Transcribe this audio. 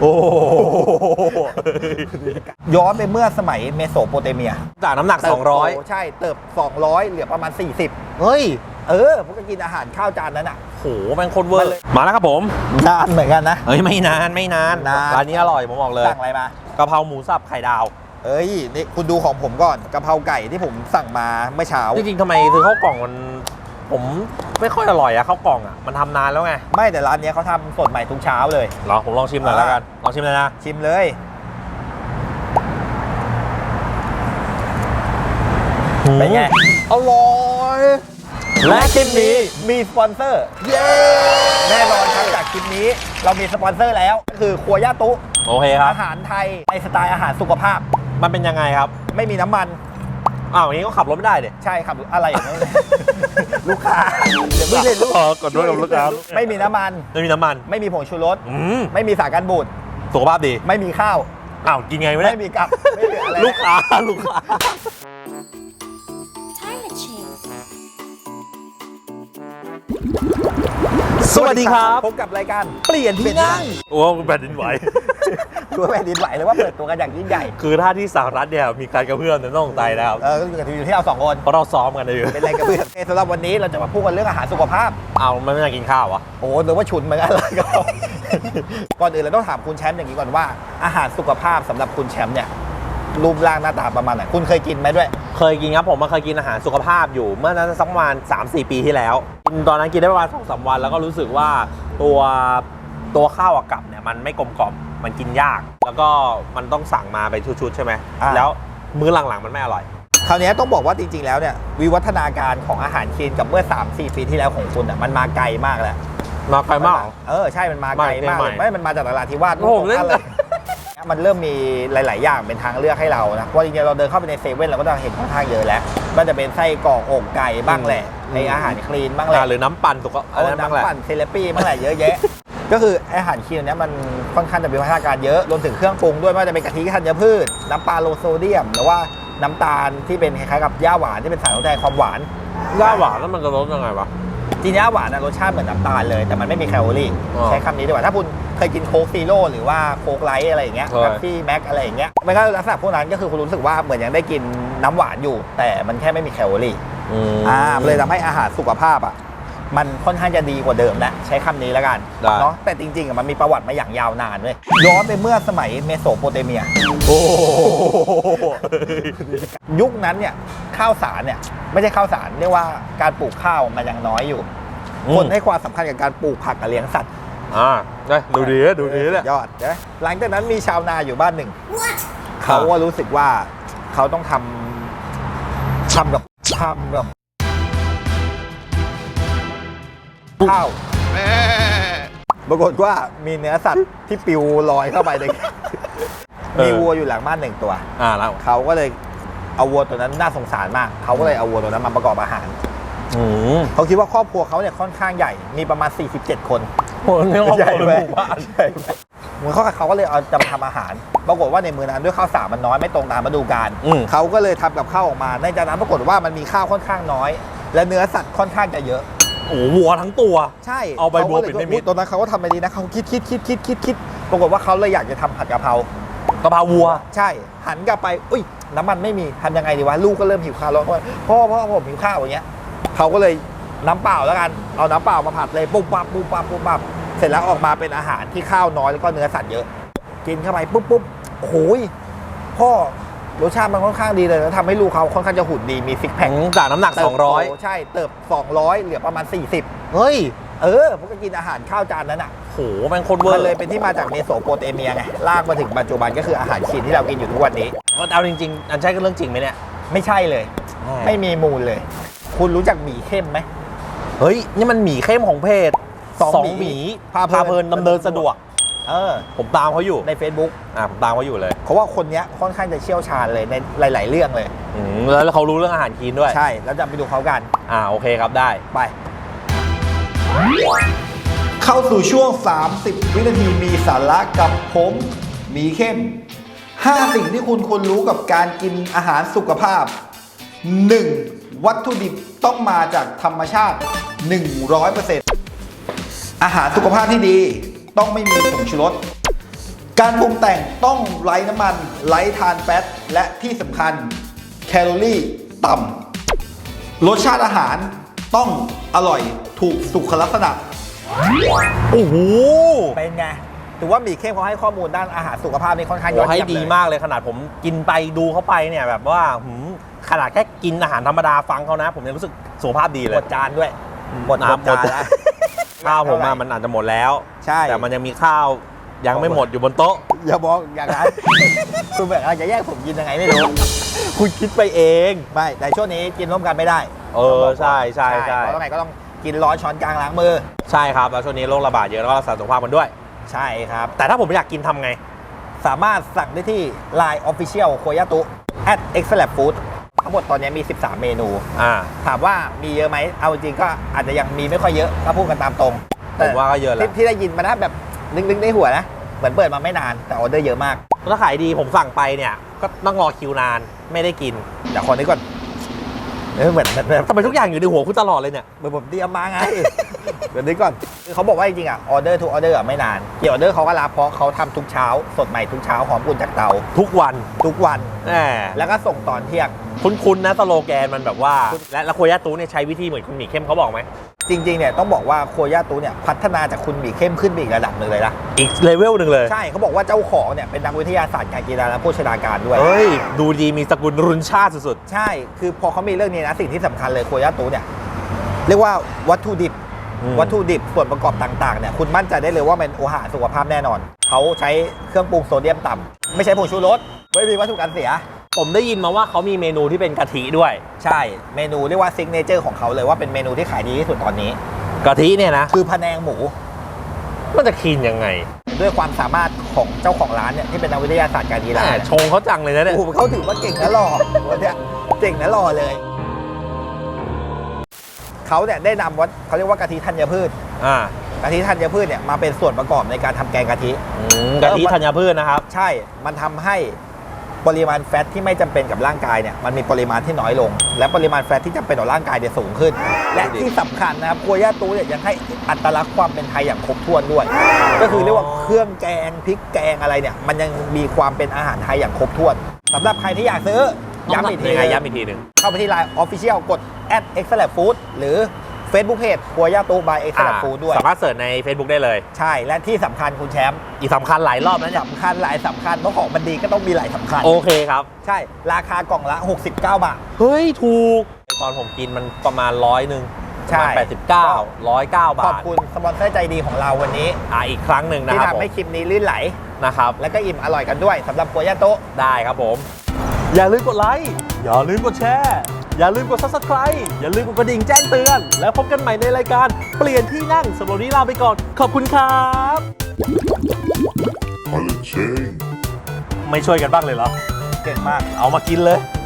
โอ้โหย้อนไปเมื่อสมัยเมโสโปเตเมียจากน้ำหนัก เติบโต200 ใช่เติบ 200 เหลือประมาณ 40 เฮ้ย เออพวกก็กินอาหารข้าวจานนั้นอะ โหแม่งโคนเวอมันร์เลยมาแล้วครับผม นานเหมือนกันนะเฮ้ย ไม่นานไม่นานนาน ร้านนี้อร่อยผมบอกเลยสั่งอะไรมากะเพราหมูสับไข่ดาว เอ้ยนี่คุณดูของผมก่อนกะเพราไก่ที่ผมสั่งมาเมื่อเช้า จริงๆทำไมซื้อข้าวกล่องมัน ผมไม่ค่อยอร่อยอะข้าวกล่องอะมันทำนานแล้วไงไม่แต่ร้านเนี้ยเขาทำสดใหม่ทุกเช้าเลย เหรอผมลองชิมหน่อยแล้วกันลองชิมเลยนะชิมเลย เป็นไง อร่อยและคลิปนี้มีสปอนเซอร์ เย้แน่นอนครับจากคลิปนี้เรามีสปอนเซอร์แล้วก็คือครัวย่าตุโอเคครับอาหารไทยในสไตล์อาหารสุขภาพ มันเป็นยังไงครับ ไม่มีน้ำมัน อ้าวอย่างนี้ก็ขับรถไม่ได้เด็ ใช่ครับอะไรอย่างนั้น ลูกค้าเดี๋ยวไม่เล่นลูกอ๋อกดด้วยกับลูกค้า ไม่มีน้ำมัน ไม่มีน้ำมัน ไม่มีผงชูรส อืมไม่มีสารกันบูด สุขภาพดี ไม่มีข้าว อ้าวกินไงไม่ได้ไม่มีกับ ไม่มีอะไร ลูกค้าลูกค้า Toilet Shake สวัสดีครับ พบกับรายการ เปลี่ยนที่นั่ง โอ้แผ่นดินไหว ตัวแผ่นดินไหวเลยว่าเปิดตัวกันอย่างยิ่งใหญ่คือถ้าที่สหรัฐเนี่ยมีการกระเพื่อมเนี่ยต้องใจนะครับเออก็คืออยู่ที่เราสองคนเพราะเราซ้อมกันอยู่เป็นอะไรกันเพื่อนเอ้ยสำหรับวันนี้เราจะมาพูดกันเรื่องอาหารสุขภาพเอามันไม่อยากกินข้าวเหรอะโอ้หรือว่าฉุนเหมือนกันเลยก็ก่อนอื่นเราต้องถามคุณแชมป์อย่างนี้ก่อนว่าอาหารสุขภาพสำหรับคุณแชมป์เนี่ยรูปร่างหน้าตาประมาณไหนคุณเคยกินไหมด้วย เคยกินครับผมมาเคยกินอาหารสุขภาพอยู่เมื่อนั้นสักประมาณ3-4 ปีที่แล้วกินตอนนั้นกินได้ประมาณสองสามวัน แล้วก็รู้สึกว่าตัวตัวข้าวกับเนี่ยมันไม่กลมกล่อม มันกินยาก แล้วก็มันต้องสั่งมาเป็นชุดๆใช่ไหมอ่า แล้วมื้อหลังๆมันไม่อร่อย คราวนี้ต้องบอกว่าจริง ๆ แล้วเนี่ยวิวัฒนาการของอาหารคีนกับเมื่อ 3-4 ปีที่แล้วของคุณอะมันมาไกลมากแล้ว มาไกลมากเหรอเออ ใช่มันมาไกลมากไม่เลยไม่ ไม่มันมาจากนราธิวาสโอ้โหเล่นอะไรมันเริ่มมีหลาย ๆ อย่างเป็นทางเลือกให้เรานะเพราะจริงๆเราเดินเข้าไปในเซเว่นเราก็จะเห็นค่อนข้างเยอะแล้วมันจะเป็นไส้กรอกอกไก่บ้างแหละในอาหารคลีนบ้างแหละอ่าหรือน้ำปั่นสุกอะเอาไรบ้างแหละ น้ำปั่นเซเลปี้บ้างแหละเยอะแยะ ก็คืออาหารคลีนเนี้ยมันค่อนข้างจะมีพัฒนาการเยอะรวมถึงเครื่องปรุงด้วยไม่ว่าจะเป็นกะทิธัญพืช น้ำปลาโลโซเดียม หรือว่าน้ำตาลที่เป็นคล้ายๆกับย่าหวานที่เป็นสารทดแทนความหวาน ย่าหวานแล้วมันจะรสยังไงวะจริงๆย่าหวานนะรสชาติเหมือนน้ำตาลเลย แต่มันไม่มีแคลอรี่ อ๋อใช้คำนี้ดีกว่า ถ้าคุณเคยกินโค้กซีโร่หรือว่าโค้กไลท์อะไรอย่างเงี้ยเคย แบบที่แม็กอะไรอย่างเงี้ยมันก็ลักษณะพวกนั้นก็คือคุณรู้สึกว่าเหมือนยังได้กินน้ำหวานอยู่ แต่มันแค่ไม่มีแคลอรี่อ่าเลยทำให้อาหารสุขภาพอะ มันค่อนข้างจะดีกว่าเดิมนะใช้คำนี้แล้วกันได้ เนาะแต่จริงๆอะมันมีประวัติมาอย่างยาวนานเลยย้อนไปเมื่อสมัยเมโสโปเตเมีย โอ้โหยุคนั้นเนี่ยข้าวสารเนี่ยไม่ใช่ข้าวสารเรียกว่าการปลูกข้าวมันยังน้อยอยู่ อืมคนให้ความสำคัญกับการปลูกผักกับเลี้ยงสัตว์อ่าได้ดูดีนะดูดีเนี่ยยอดนะหลังจากนั้นมีชาวนาอยู่บ้านหนึ่ง เขาว่ารู้สึกว่าเขาต้องทำทำแบบทำแบ ข้าวปรากฏว่ามีเนื้อสัตว์ที่ปิวลอยเข้าไปในเออมีวัวอยู่หลังบ้านหนึ่งตัว อ่าแล้วเขาก็เลยเอาวัวตัวนั้นน่าสงสารมาก เขาก็เลยเอาวัวตัวนั้นมาประกอบอาหารอืมเขาคิดว่าครอบครัวเขาเนี่ยค่อนข้างใหญ่ มีประมาณ 47 คนโอ้เนี่ยเขาใหญ่เป็นไหมหมู่บ้านใหญ่ไหมเหมือนเขาเขาก็เลยเอาจะมาทำอาหาร ปรากฏว่าในมือนั้นด้วยข้าวสารมันน้อยไม่ตรงตามฤดูกาลอืมเขาก็เลยทำกับข้าวออกมา ในจากนั้นปรากฏว่ามันมีข้าวค่อนข้างน้อย และเนื้อสัตว์ค่อนข้างจะเยอะ โอ้โหวัวทั้งตัว ใช่เอาใบบัวขก็ลยปิดไม่มิด ตอนนั้นเขาก็ทำไปดีนะเขาคิดคิดคิดคิดคิดคิดปรากฏว่าเขาเลยอยากจะทำผัดกะเพรากะเพราวัว ใช่ หันกลับไป อุ้ย น้ำมันไม่มีทำยังไงดีวะ ลูกก็เริ่มหิวข้าวแล้วก็พ่อพ่อผมหิวข้าวอย่างเงี้ยเขาก็เลยน้ำเปล่าแล้วกัน เอาน้ำเปล่ามาผัดเลยปุ๊บปั๊บปุ๊บปั๊บปุ๊บปั๊บเสร็จแล้วออกมาเป็นอาหารที่ข้าวน้อยแล้วก็เนื้อสัตว์เยอะ กินเข้าไปปุ๊บปุ๊บโอ้โหยพ่อ รสชาติมันค่อนข้างดีเลยแล้วทำให้ลูกเขาค่อนข้างจะหุ่นดีมีซิกแพคจากน้ำหนัก เติบโต200 ใช่เติบ 200 เหลือประมาณ 40 เฮ้ย เออพวกก็กินอาหารข้าวจานนั้นอะโหแม่งโคตรเวอมันร์เลยเป็นที่มาจากเมโสโปเตเมียไงลากมาถึงปัจจุบันก็คืออาหารคีนที่เรากินอยู่ทุกวันนี้ เอาจริง ๆ อันใช่ก็เรื่องจริงไหมเนี่ยไม่ใช่เลย ไม่มีมูลเลย คุณรู้จักหมี่เข้มไหม เฮ้ย นี่มันหมีเข้มของเพจสองสองหมีหมีพาพาเพลินเพลินดำเนินสะดวก เออ ผมตามเขาอยู่ใน Facebook อ่าผมตามเขาอยู่เลยเขาว่าคนเนี้ยค่อนข้างจะเชี่ยวชาญเลยในหลาย ๆ เรื่องเลย อืมแล้วเขารู้เรื่องอาหารคีนด้วยใช่แล้วจะไปดูเขากันอ่าโอเคครับได้ ไป เข้าสู่ช่วง 30 วินาทีมีสาระกับผมหมีเข้ม 5 สิ่งที่คุณควรรู้กับการกินอาหารสุขภาพ 1. วัตถุดิบต้องมาจากธรรมชาติ 100%อาหารสุขภาพที่ดี ต้องไม่มีผงชูรส การปรุงแต่งต้องไร้น้ำมัน ไร้ทานแฟต และที่สำคัญแคลอรี่ต่ำรสชาติอาหารต้องอร่อยถูกสุขลักษณะ โอ้โห เป็นไง ถือว่าหมีเข้มเขาให้ข้อมูลด้านอาหารสุขภาพนี่ค่อนข้างยอโอ้ดให้เยี่ยมดีเลยมากเลยขนาดผมกินไปดูเขาไปเนี่ยแบบว่าหืมขนาดแค่กินอาหารธรรมดาฟังเขานะ ผมยังรู้สึกสุขภาพดีเลหมย ดจานด้วยหมดอะหมดจานหมดแล้ว ข้าวผมเท่าอะไหร่มันอาจจะหมดแล้ว ใช่ แต่มันยังมีข้าวยังไม่หมดอยู่บนโต๊ะ อย่าบอกอย่างนั้น คุณแบบจะแยกผมกินยังไงไม่รู้ คุณคิดไปเอง ไม่ แต่ช่วงนี้กินร่วมกันไม่ได้ เออ ใช่ใช่ใช่เพราะยังไงก็ต้องกินร้อนช้อนกลางล้างมือ ใช่ครับ แล้วช่วงนี้โรคระบาดเยอะแล้วก็รักษาสุขภาพกันด้วย ใช่ครับ แต่ถ้าผมอยากกินทำไง สามารถสั่งได้ที่ Line Official โคยาตุ at excellent food ทั้งหมดตอนนี้มี 13 เมนู อ่าถามว่ามีเยอะไหม เอาจริงๆก็อาจจะยังมีไม่ค่อยเยอะถ้าพูดกันตามตรงผมว่าก็เยอะแล้วที่ที่ได้ยินมานะแบบนึกๆในหัวนะ เหมือนเปิดมาไม่นานแต่ออเดอร์เยอะมาก ถ้าขายดีผมสั่งไปเนี่ย ก็ต้องรอคิวนานไม่ได้กินเดี๋ยวขอนึกก่อนเออเหมือนเหมือนแบบทำไมทุกอย่างอยู่ในหัวคุณตลอดเลยเนี่ย เหมือนผมเตรียมมาไง เดี๋ยวนึกก่อน คือเขาบอกว่าจริงๆอะออเดอร์ทุกออเดอร์อะไม่นานเกี่ยวออเดอร์เขาก็รับเพราะเขาทำทุกเช้า สดใหม่ทุกเช้าหอมอุ่นจากเตา ทุกวันทุกวันแหมแล้วก็ส่งตอนเที่ยงคุ้นๆนะสโลแกนมันแบบว่า และแล้วโคยาตูเนี่ยใช้วิธีเหมือนคุณหมีเข้มเขาบอกไหมจริงๆเนี่ยต้องบอกว่าโคย่าตูเนี่ยพัฒนาจากคุณหมีเข้มขึ้นไปอีกระดับหนึ่งเลยนะอีกเลเวลหนึ่งเลยใช่เขาบอกว่าเจ้าของเนี่ยเป็นนักวิทยาศาสตร์การกีฬาและโภชนาการด้วยเฮ้ยดูดีมีสกุลรุนชาติสุดใช่ คือพอเขามีเรื่องนี้นะสิ่งที่สำคัญเลยโคย่าตูเนี่ยเรียกว่าวัตถุดิบอืม วัตถุดิบส่วนประกอบต่างๆเนี่ยคุณมั่นใจได้เลยว่าเป็นอาหารสุขภาพแน่นอน เขาใช้เครื่องปรุงโซเดียมต่ำไม่ใช่ผงชูรสไม่มีวัตถุกันเสียๆผมได้ยินมาว่าเขามีเมนูที่เป็นกะทิด้วย ใช่เมนูเรียกว่าซิกเนเจอร์ของเขาเลยว่าเป็นเมนูที่ขายดีที่สุดตอนนี้กะทิเนี่ยนะคือพะแนงหมูมันจะกินยังไง ด้วยความสามารถของเจ้าของร้านเนี่ยที่เป็นนักวิทยาศาสตร์การกีฬาแหมเนี่ยชงเขาจังเลยนะเนี่ยโอ้โหเขาถือว่าเก่งนะหล่อวันเนี้ยเก่งนะหล่อเลย เขาเนี่ยได้นำวัตเขาเรียกว่ากะทิธัญพืชอ่ากะทิธัญพืชเนี่ยมาเป็นส่วนประกอบในการทำแกงกะทิ อืมกะทิธัญพืชนะครับ ใช่ มันทำให้ปริมาณแฟตที่ไม่จำเป็นกับร่างกายเนี่ยมันมีปริมาณที่น้อยลง และปริมาณแฟตที่จำเป็นต่อร่างกายเนี่ยสูงขึ้น และที่สำคัญนะครับกัวย่าตูเนี่ยยังให้อัตลักษณ์ความเป็นไทยอย่างครบถ้วนด้วย ก็คือเรียกว่าเครื่องแกงพริกแกงอะไรเนี่ยมันยังมีความเป็นอาหารไทยอย่างครบถ้วนสำหรับใครที่อยากซื้อ ย้ำอีกทียังไงนึงย้ำอีกทีหนึ่งเข้าไปที่ Line Official กด excellent food หรือ Facebook Page กัวย่าตู by excellent food ด้วย สามารถเสิร์ชใน Facebook ได้เลย ใช่และที่สำคัญคุณแชมป์อีกสำคัญหลายรอบแล้วเนี่ยสำคัญหลายสำคัญเพราะของมันดีก็ต้องมีหลายสำคัญ โอเคครับ ใช่ราคากล่องละ 69 บาท เฮ้ย ถูก ตอนผมกินมันประมาณร้อยหนึ่งใช่ ประมาณแปดสิบเก้าร้อยเก้าขบาอบทคุณสปอนเซอร์ใจดีของเราวันนี้ อ่าอีกครั้งหนึ่งนะที่ครับผทำมให้คลิปนี้ลื่นไหล นะครับ และก็อิ่มอร่อยกันด้วยสำหรับกัวย่าโตะได้ครับผม อย่าลืมกดไลค์ อย่าลืมกดแชร์ อย่าลืมกด subscribe อย่าลืมกดกระดิ่งแจ้งเตือน แล้วพบกันใหม่ในรายการเปลี่ยนที่นั่งสำหรับวันนี้ลาไปก่อน ขอบคุณครับ Holland Chain. ไม่ช่วยกันบ้างเลยเหรอ เก่งมาก เอามากินเลยเ